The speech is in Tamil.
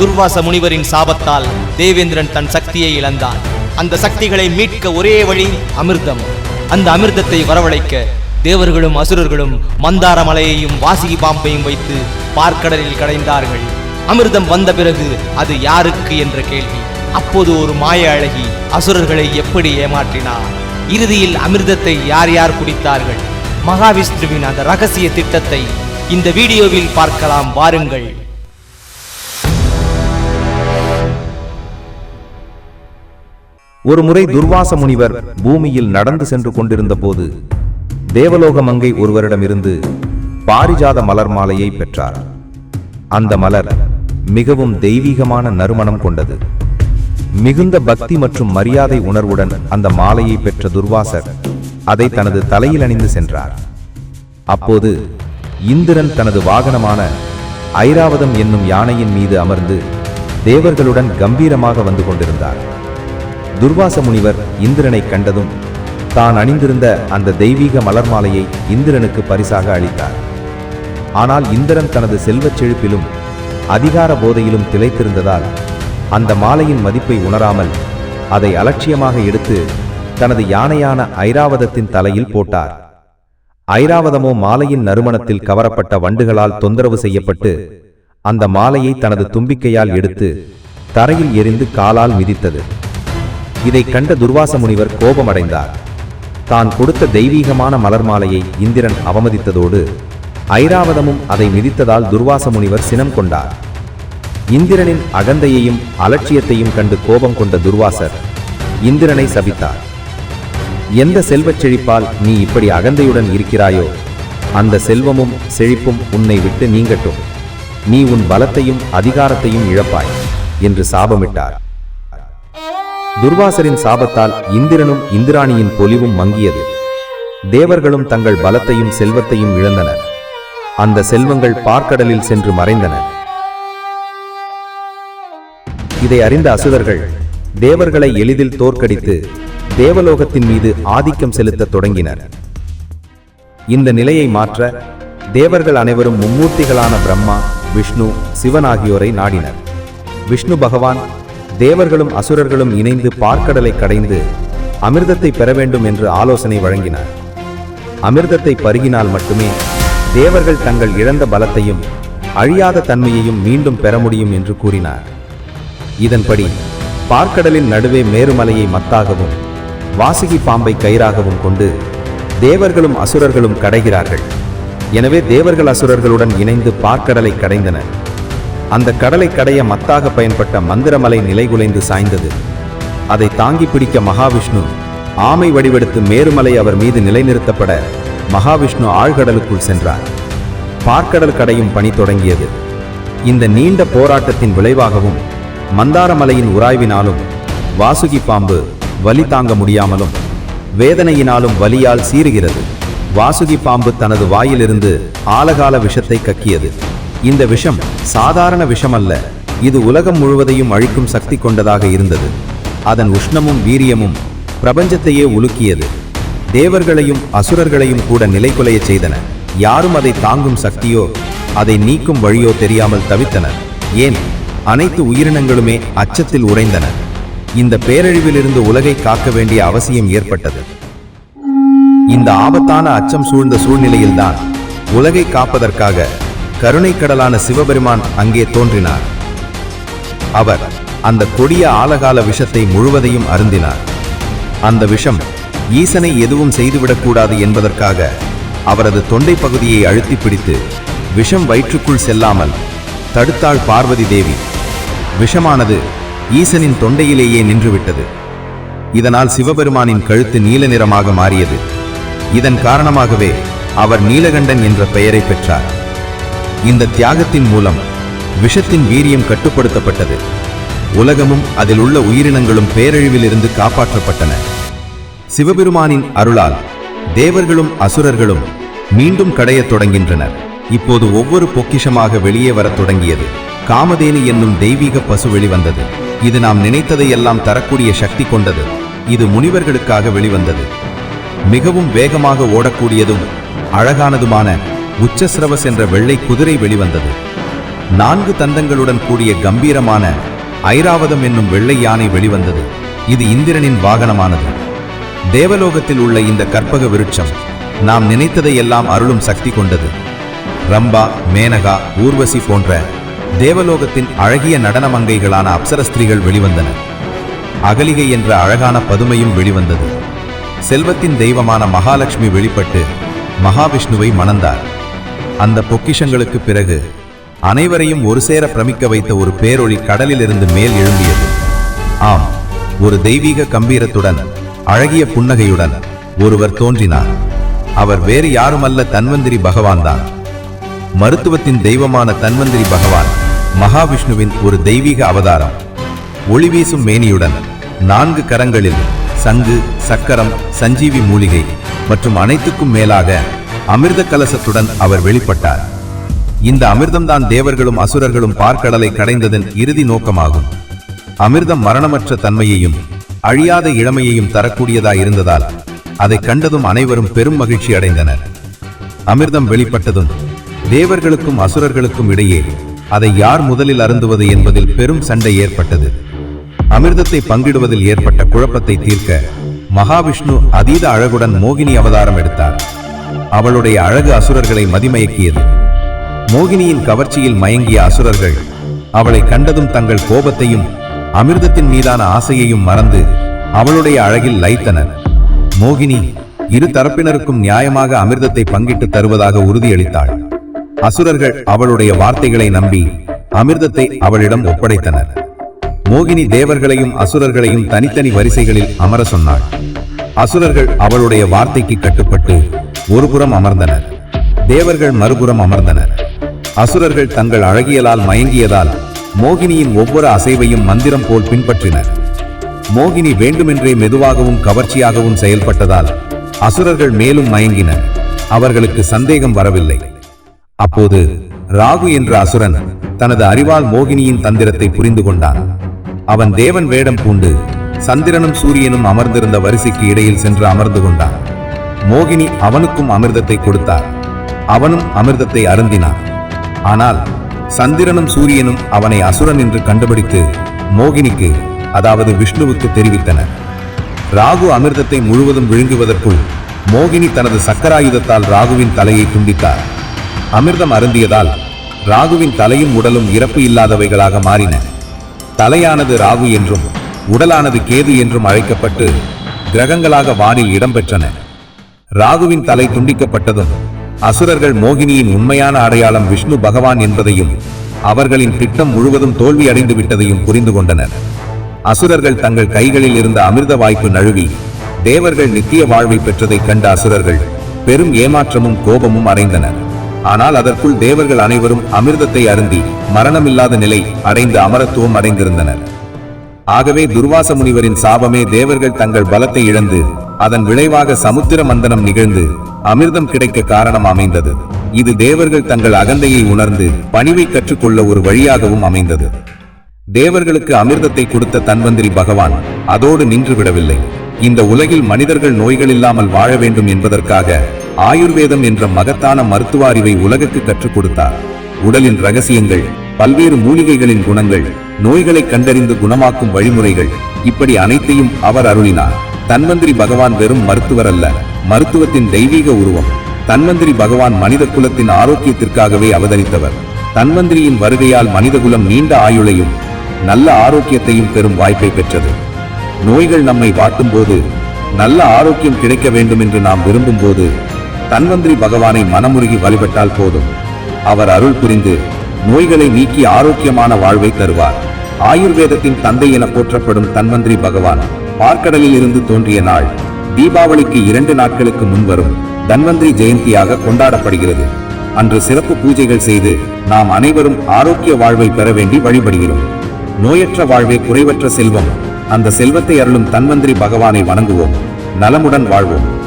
துர்வாச முனிவரின் சாபத்தால் தேவேந்திரன் தன் சக்தியை இழந்தான். அந்த சக்திகளை மீட்க ஒரே வழி அமிர்தம். அந்த அமிர்தத்தை வரவழைக்க தேவர்களும் அசுரர்களும் மந்தார மலையையும் வாசிகி பாம்பையும் வைத்து பார்க்கடலில் கடைந்தார்கள். அமிர்தம் வந்த பிறகு அது யாருக்கு என்ற கேள்வி. அப்போது ஒரு மாய அழகி அசுரர்களை எப்படி ஏமாற்றினார் இறுதியில் அமிர்தத்தை யார் யார் குடித்தார்கள்? மகாவிஷ்ணுவின் அந்த ரகசிய திட்டத்தை இந்த வீடியோவில் பார்க்கலாம் வாருங்கள். ஒருமுறை துர்வாச முனிவர் பூமியில் நடந்து சென்று கொண்டிருந்த போது தேவலோக மங்கை ஒருவரிடமிருந்து பாரிஜாத மலர் மாலையை பெற்றார். அந்த மலர் மிகவும் தெய்வீகமான நறுமணம் கொண்டது. மிகுந்த பக்தி மற்றும் மரியாதை உணர்வுடன் அந்த மாலையை பெற்ற துர்வாசர் அதை தனது தலையில் அணிந்து சென்றார். அப்போது இந்திரன் தனது வாகனமான ஐராவதம் என்னும் யானையின் மீது அமர்ந்து தேவர்களுடன் கம்பீரமாக வந்து கொண்டிருந்தார். துர்வாச முனிவர் இந்திரனை கண்டதும் தான் அணிந்திருந்த அந்த தெய்வீக மலர் மாலையை இந்திரனுக்கு பரிசாக அளித்தார். ஆனால் இந்திரன் தனது செல்வச் செழிப்பிலும் அதிகார போதையிலும் திளைத்திருந்ததால் அந்த மாலையின் மதிப்பை உணராமல் அதை அலட்சியமாக எடுத்து தனது யானையான ஐராவதத்தின் தலையில் போட்டார். ஐராவதமோ மாலையின் நறுமணத்தில் கவரப்பட்ட வண்டுகளால் தொந்தரவு செய்யப்பட்டு அந்த மாலையை தனது தும்பிக்கையால் எடுத்து தரையில் எரிந்து காலால் மிதித்தது. இதை கண்ட துர்வாச முனிவர் கோபமடைந்தார். தான் கொடுத்த தெய்வீகமான மலர் மாலையை இந்திரன் அவமதித்ததோடு ஐராவதமும் அதை மிதித்ததால் துர்வாச முனிவர் சினம் கொண்டார். இந்திரனின் அகந்தையையும் அலட்சியத்தையும் கண்டு கோபம் கொண்ட துர்வாசர் இந்திரனை சபித்தார். எந்த செல்வச் செழிப்பால் நீ இப்படி அகந்தையுடன் இருக்கிறாயோ அந்த செல்வமும் செழிப்பும் உன்னை விட்டு நீங்கட்டும். நீ உன் பலத்தையும் அதிகாரத்தையும் இழப்பாய் என்று சாபமிட்டார். துர்வாசரின் சாபத்தால் இந்திரனும் இந்திராணியின் பொலிவும் மங்கியது. தேவர்களும் தங்கள் பலத்தையும் செல்வத்தையும் இழந்தனர். அந்த செல்வங்கள் பார்க்கடலில் சென்று மறைந்தன. இதை அறிந்த அசுரர்கள் தேவர்களை எளிதில் தோற்கடித்து தேவலோகத்தின் மீது ஆதிக்கம் செலுத்தத் தொடங்கினர். இந்த நிலையை மாற்ற தேவர்கள் அனைவரும் மும்மூர்த்திகளான பிரம்மா விஷ்ணு சிவன் ஆகியோரை நாடினர். விஷ்ணு பகவான் தேவர்களும் அசுரர்களும் இணைந்து பார்க்கடலை கடைந்து அமிர்தத்தை பெற வேண்டும் என்று ஆலோசனை வழங்கினார். அமிர்தத்தை பருகினால் மட்டுமே தேவர்கள் தங்கள் இழந்த பலத்தையும் அழியாத தன்மையையும் மீண்டும் பெற முடியும் என்று கூறினார். இதன்படி பார்க்கடலின் நடுவே மேருமலையை மத்தாகவும் வாசுகி பாம்பை கயிறாகவும் கொண்டு தேவர்களும் அசுரர்களும் கடைகிறார்கள். எனவே தேவர்கள் அசுரர்களுடன் இணைந்து பார்க்கடலை கடைந்தனர். அந்த கடலை கடைய மத்தாக பயன்பட்ட மந்திரமலை நிலைகுலைந்து சாய்ந்தது. அதை தாங்கி பிடிக்க மகாவிஷ்ணு ஆமை வடிவெடுத்து மேருமலை அவர் மீது நிலைநிறுத்தப்பட மகாவிஷ்ணு ஆழ்கடலுக்குள் சென்றார். பார்க்கடல் கடையும் பணி தொடங்கியது. இந்த நீண்ட போராட்டத்தின் விளைவாகவும் மந்தாரமலையின் உராய்வினாலும் வாசுகி பாம்பு வலி தாங்க முடியாமலும் வேதனையினாலும் வலியால் சீறுகிறது. வாசுகி பாம்பு தனது வாயிலிருந்து ஆலகால விஷத்தை கக்கியது. இந்த விஷம் சாதாரண விஷம் அல்ல இது உலகம் முழுவதையும் அழிக்கும் சக்தி கொண்டதாக இருந்தது. அதன் உஷ்ணமும் வீரியமும் பிரபஞ்சத்தையே உலுக்கியது. தேவர்களையும் அசுரர்களையும் கூட நிலைகுலையச் செய்தன. யாரும் அதை தாங்கும் சக்தியோ அதை நீக்கும் வழியோ தெரியாமல் தவித்தனர் ஏன்? அனைத்து உயிரினங்களுமே அச்சத்தில் உறைந்தன. இந்த பேரழிவிலிருந்து உலகை காக்க வேண்டிய அவசியம் ஏற்பட்டது. இந்த ஆபத்தான அச்சம் சூழ்ந்த சூழ்நிலையில்தான் உலகை காப்பதற்காக கருணை கடலான சிவபெருமான் அங்கே தோன்றினார். அவர் அந்த கொடிய ஆலகால விஷத்தை முழுவதையும் அருந்தினார். அந்த விஷம் ஈசனை எதுவும் செய்துவிடக்கூடாது என்பதற்காக அவரது தொண்டை பகுதியை அழுத்தி பிடித்து விஷம் வயிற்றுக்குள் செல்லாமல் தடுத்தாள் பார்வதி தேவி. விஷமானது ஈசனின் தொண்டையிலேயே நின்றுவிட்டது. இதனால் சிவபெருமானின் கழுத்து நீல நிறமாக மாறியது. இதன் காரணமாகவே அவர் நீலகண்டன் என்ற பெயரை பெற்றார். இந்த தியாகத்தின் மூலம் விஷத்தின் வீரியம் கட்டுப்படுத்தப்பட்டது. உலகமும் அதில் உள்ள உயிரினங்களும் பேரழிவிலிருந்து காப்பாற்றப்பட்டன. சிவபெருமானின் அருளால் தேவர்களும் அசுரர்களும் மீண்டும் கடையத் தொடங்கின்றனர். இப்போது ஒவ்வொரு பொக்கிஷமாக வெளியே வரத் தொடங்கியது. காமதேனு என்னும் தெய்வீக பசு வெளிவந்தது. இது நாம் நினைத்ததையெல்லாம் தரக்கூடிய சக்தி கொண்டது. இது முனிவர்களுக்காக வெளிவந்தது. மிகவும் வேகமாக ஓடக்கூடியதும் அழகானதுமான உச்சஸ்ரவஸ் என்ற வெள்ளை குதிரை வெளிவந்தது. நான்கு தந்தங்களுடன் கூடிய கம்பீரமான ஐராவதம் என்னும் வெள்ளை யானை வெளிவந்தது. இது இந்திரனின் வாகனமானது. தேவலோகத்தில் உள்ள இந்த கற்பக விருட்சம் நாம் நினைத்ததையெல்லாம் அருளும் சக்தி கொண்டது. ரம்பா மேனகா ஊர்வசி போன்ற தேவலோகத்தின் அழகிய நடனமங்கைகளான அப்சரஸ்திரிகள் வெளிவந்தன. அகலிகை என்ற அழகான பதுமையும் வெளிவந்தது. செல்வத்தின் தெய்வமான மகாலட்சுமி வெளிப்பட்டு மகாவிஷ்ணுவை மணந்தார். அந்த பொக்கிஷங்களுக்கு பிறகு அனைவரையும் ஒரு சேர பிரமிக்க வைத்த ஒரு பேரொளி கடலிலிருந்து மேல் எழும்பியது. ஆம் ஒரு தெய்வீக கம்பீரத்துடன் அழகிய புன்னகையுடன் ஒருவர் தோன்றினார். அவர் வேறு யாருமல்ல தன்வந்திரி பகவான்தான் மருத்துவத்தின் தெய்வமான தன்வந்திரி பகவான் மகாவிஷ்ணுவின் ஒரு தெய்வீக அவதாரம். ஒளி வீசும் மேனியுடன் நான்கு கரங்களில் சங்கு சக்கரம் சஞ்சீவி மூலிகை மற்றும் அனைத்துக்கும் மேலாக அமிர்த கலசத்துடன் அவர் வெளிப்பட்டார். இந்த அமிர்தம்தான் தேவர்களும் அசுரர்களும் பார்க்கடலை கடைந்ததன் இறுதி நோக்கமாகும். அமிர்தம் மரணமற்ற தன்மையையும் அழியாத இளமையையும் தரக்கூடியதாய் இருந்ததால் அதை கண்டதும் அனைவரும் பெரும் மகிழ்ச்சி அடைந்தனர். அமிர்தம் வெளிப்பட்டதும் தேவர்களுக்கும் அசுரர்களுக்கும் இடையே அதை யார் முதலில் அருந்துவது என்பதில் பெரும் சண்டை ஏற்பட்டது. அமிர்தத்தை பங்கிடுவதில் ஏற்பட்ட குழப்பத்தை தீர்க்க மகாவிஷ்ணு அதீத அழகுடன் மோகினி அவதாரம் எடுத்தார். அவளுடைய அழகு அசுரர்களை மதிமயக்கியது. மோகினியின் கவர்ச்சியில் மயங்கிய அசுரர்கள் அவளை கண்டதும் தங்கள் கோபத்தையும் அமிர்தத்தின் மீதான ஆசையையும் மறந்து அவளுடைய அழகில் லைத்தனர் மோகினி இரு தரப்பினருக்கும் நியாயமாக அமிர்தத்தை பங்கிட்டு தருவதாக உறுதியளித்தாள். அசுரர்கள் அவளுடைய வார்த்தைகளை நம்பி அமிர்தத்தை அவளிடம் ஒப்படைத்தனர். மோகினி தேவர்களையும் அசுரர்களையும் தனித்தனி வரிசைகளில் அமர சொன்னாள். அசுரர்கள் அவளுடைய வார்த்தைக்கு கட்டுப்பட்டு ஒருபுறம் அமர்ந்தனர். தேவர்கள் மறுபுறம் அமர்ந்தனர். அசுரர்கள் தங்கள் அழகியலால் மயங்கியதால் மோகினியின் ஒவ்வொரு அசைவையும் மந்திரம் போல் பின்பற்றினர். மோகினி வேண்டுமென்றே மெதுவாகவும் கவர்ச்சியாகவும் செயல்பட்டதால் அசுரர்கள் மேலும் மயங்கினர். அவர்களுக்கு சந்தேகம் வரவில்லை. அப்போது ராகு என்ற அசுரன் தனது அறிவால் மோகினியின் தந்திரத்தை புரிந்து கொண்டான். அவன் தேவன் வேடம் பூண்டு சந்திரனும் சூரியனும் அமர்ந்திருந்த வரிசைக்கு இடையில் சென்று அமர்ந்து கொண்டான். மோகினி அவனுக்கும் அமிர்தத்தை கொடுத்தார். அவனும் அமிர்தத்தை அருந்தினான். ஆனால் சந்திரனும் சூரியனும் அவனை அசுரன் என்று கண்டுபிடித்து மோகினிக்கு அதாவது விஷ்ணுவுக்கு தெரிவித்தனர். ராகு அமிர்தத்தை முழுவதும் விழுங்குவதற்குள் மோகினி தனது சக்கராயுதத்தால் ராகுவின் தலையை துண்டித்தார். அமிர்தம் அருந்தியதால் ராகுவின் தலையும் உடலும் இறப்பு இல்லாதவைகளாக மாறின. தலையானது ராகு என்றும் உடலானது கேது என்றும் அழைக்கப்பட்டு கிரகங்களாக வானில் இடம்பெற்றன. ராகுவின் தலை துண்டிக்கப்பட்டதும் அசுரர்கள் மோகினியின் உண்மையான அடையாளம் விஷ்ணு பகவான் என்பதையும் அவர்களின் திட்டம் முழுவதும் தோல்வி அடைந்து விட்டதையும் புரிந்து கொண்டனர். அசுரர்கள் தங்கள் கைகளில் இருந்த அமிர்த வாய்ப்பு நழுவி தேவர்கள் நித்திய வாழ்வை பெற்றதைக் கண்ட அசுரர்கள் பெரும் ஏமாற்றமும் கோபமும் அடைந்தனர். ஆனால் அதற்குள் தேவர்கள் அனைவரும் அமிர்தத்தை அருந்தி மரணமில்லாத நிலை அடைந்து அமரத்துவம் அடைந்திருந்தனர். ஆகவே துர்வாச முனிவரின் சாபமே தேவர்கள் தங்கள் பலத்தை இழந்து அதன் விளைவாக சமுத்திர மந்தனம் நிகழ்ந்து அமிர்தம் கிடைக்க காரணம் அமைந்தது. இது தேவர்கள் தங்கள் அகந்தையை உணர்ந்து பணிவை கற்றுக்கொள்ள ஒரு வழியாகவும் அமைந்தது. தேவர்களுக்கு அமிர்தத்தை கொடுத்த தன்வந்திரி பகவான் அதோடு நின்று விடவில்லை. இந்த உலகில் மனிதர்கள் நோய்கள் இல்லாமல் வாழ வேண்டும் என்பதற்காக ஆயுர்வேதம் என்ற மகத்தான மருத்துவ அறிவை உலகுக்கு கற்றுக் கொடுத்தார். உடலின் ரகசியங்கள் பல்வேறு மூலிகைகளின் குணங்கள் நோய்களை கண்டறிந்து குணமாக்கும் வழிமுறைகள் இப்படி அனைத்தையும் அவர் அருளினார். தன்வந்திரி பகவான் வெறும் மருத்துவர் அல்ல மருத்துவத்தின் தெய்வீக உருவம். தன்வந்திரி பகவான் மனித குலத்தின் ஆரோக்கியத்திற்காகவே அவதரித்தவர். தன்வந்திரியின் வருகையால் மனிதகுலம் நீண்ட ஆயுளையும் நல்ல ஆரோக்கியத்தையும் பெறும் வாய்ப்பை பெற்றது. நோய்கள் நம்மை வாட்டும்போது நல்ல ஆரோக்கியம் கிடைக்க வேண்டும் என்று நாம் விரும்பும்போது தன்வந்திரி பகவானை மனமுருகி வழிபட்டால் போதும். அவர் அருள் புரிந்து நோய்களை நீக்கி ஆரோக்கியமான வாழ்வை தருவார். ஆயுர்வேதத்தின் தந்தை என போற்றப்படும் தன்வந்திரி பகவான் பார்க்கடலில் இருந்து தோன்றிய நாள் தீபாவளிக்கு இரண்டு நாட்களுக்கு முன்வரும் தன்வந்திரி ஜெயந்தியாக கொண்டாடப்படுகிறது. அன்று சிறப்பு பூஜைகள் செய்து நாம் அனைவரும் ஆரோக்கிய வாழ்வை பெற வேண்டி வழிபடுகிறோம். நோயற்ற வாழ்வே குறைவற்ற செல்வம். அந்த செல்வத்தை அருளும் தன்வந்திரி பகவானை வணங்குவோம். நலமுடன் வாழ்வோம்.